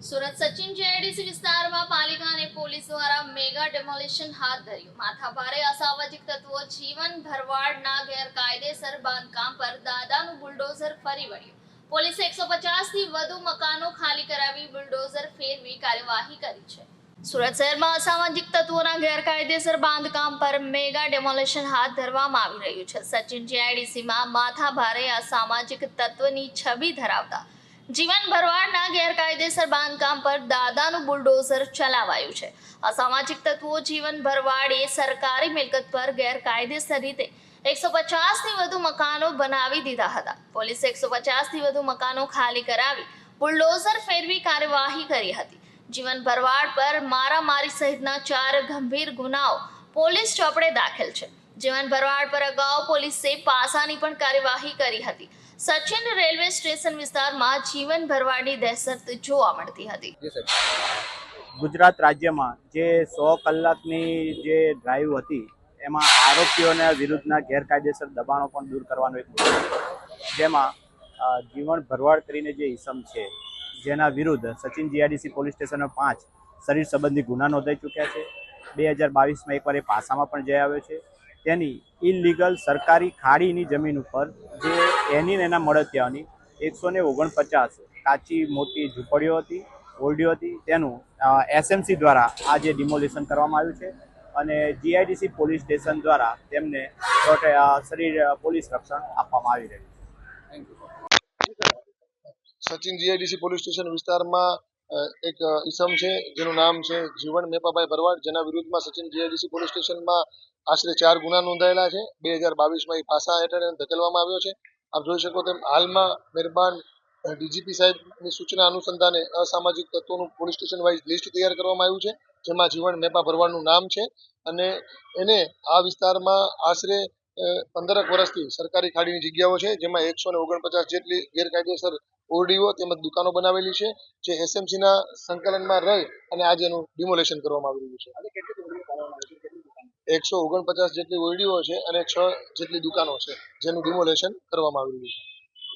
Surat Sachin JIDC વિસ્તારમાં પાલિકા અને પોલીસ દ્વારા મેગા ડેમોલિશન હાથ ધર્યું. માથાભારે અસામાજિક તત્વો, જીવન ભરવાડના ગેરકાયદેસર બાંધકામ પર દાદાનું બુલડોઝર ફરી વળ્યું. પોલીસે એકસો થી વધુ મકાનો ખાલી કરાવી બુલડોઝર ફેરવી કાર્યવાહી કરી છે. સુરત શહેરમાં અસામાજિક તત્વોના ગેરકાયદેસર બાંધકામ પર મેગા ડેમોલેશન હાથ ધરવામાં આવી રહ્યું છે. સચિન જીઆઈડીસીમાં માથા ભારે અસામાજિક તત્વની છબી ધરાવતા જીવન ભરવાડના ગેરકાયદેસર બાંધકામ પર દાદાનું બુલડોઝર ચલાવાયું છે. અસામાજિક તત્વો જીવન ભરવાડે સરકારી મિલકત પર ગેરકાયદેસર રીતે એકસો પચાસથી વધુ મકાનો બનાવી દીધા હતા. પોલીસે એકસો પચાસથી વધુ મકાનો ખાલી કરાવી બુલડોઝર ફેરવી કાર્યવાહી કરી હતી. જીવન ભરવાડ પર મારામારી સહિતના ચાર ગંભીર ગુનાઓ પોલીસ ચોપડે દાખલ છે. જીવન ભરવાડ પર અગાઉ પોલીસે પાસાની પણ કાર્યવાહી કરી હતી. સચિન રેલવે સ્ટેશન વિસ્તારમાં જીવન ભરવાડની દહેશત જોવા મળતી હતી. ગુજરાત રાજ્યમાં જે સો કલાકની જે ડ્રાઈવ હતી, એમાં આરોપીઓના વિરુદ્ધના ગેરકાયદેસર દબાણો પણ દૂર કરવાનો એક મુદ્દો જેમાં જીવન ભરવાડ કરીને જે ઈસમ છે, જેના વિરુદ્ધ સચિન જીઆરડીસી પોલીસ સ્ટેશનમાં પાંચ શરીર સંબંધી ગુના નોંધાઈ ચૂક્યા છે. બે હજાર બાવીસમાં એકવાર એ પાસામાં પણ જઈ આવ્યો છે. તેની ઇલીગલ સરકારી ખાડીની જમીન ઉપર જે એની ને એના મળતિયાઓની એકસો ને ઓગણપચાસ કાચી મોટી ઝૂંપડીઓ હતી, ઓરડીઓ હતી, તેનું એસએમસી દ્વારા આ જે ડિમોલિશન કરવામાં આવ્યું છે અને જીઆઈડીસી પોલીસ સ્ટેશન દ્વારા તેમને શરીર પોલીસ રક્ષણ આપવામાં આવી રહ્યું છે. સચિન જીઆઈડીસી પોલીસ સ્ટેશન વિસ્તારમાં એક ઈસમ છે, જેનું નામ છે જીવન મેપાભાઈ ભરવાડ, જેના વિરુદ્ધમાં સચિન જીઆઈડીસી પોલીસ સ્ટેશનમાં આશરે ચાર ગુના નોંધાયેલા છે. બે હજાર બાવીસમાં એ પાસા હેઠળ ધકેલવામાં આવ્યો છે. આપ જોઈ શકો તેમ હાલમાં મહેરબાન ડીજીપી સાહેબની સૂચના અનુસંધાને અસામાજિક તત્વોનું પોલીસ સ્ટેશન વાઇઝ લિસ્ટ તૈયાર કરવામાં આવ્યું છે, જેમાં જીવન મેપા ભરવાડનું નામ છે. અને એને આ વિસ્તારમાં આશરે પંદરક વર્ષથી સરકારી ખાડીની જગ્યાઓ છે જેમાં એકસો ને ઓગણપચાસ જેટલી ગેરકાયદેસર ઓરડીઓ તેમજ દુકાનો બનાવેલી છે જે એસએમસી ના સંકલનમાં રહી અને આજે એનું ડિમોલેશન કરવામાં આવી રહ્યું છે. એકસો ઓગણપચાસ જેટલી ઓરડીઓ છે અને છ જેટલી દુકાનો છે જેનું ડિમોલેશન કરવામાં આવી રહ્યું છે.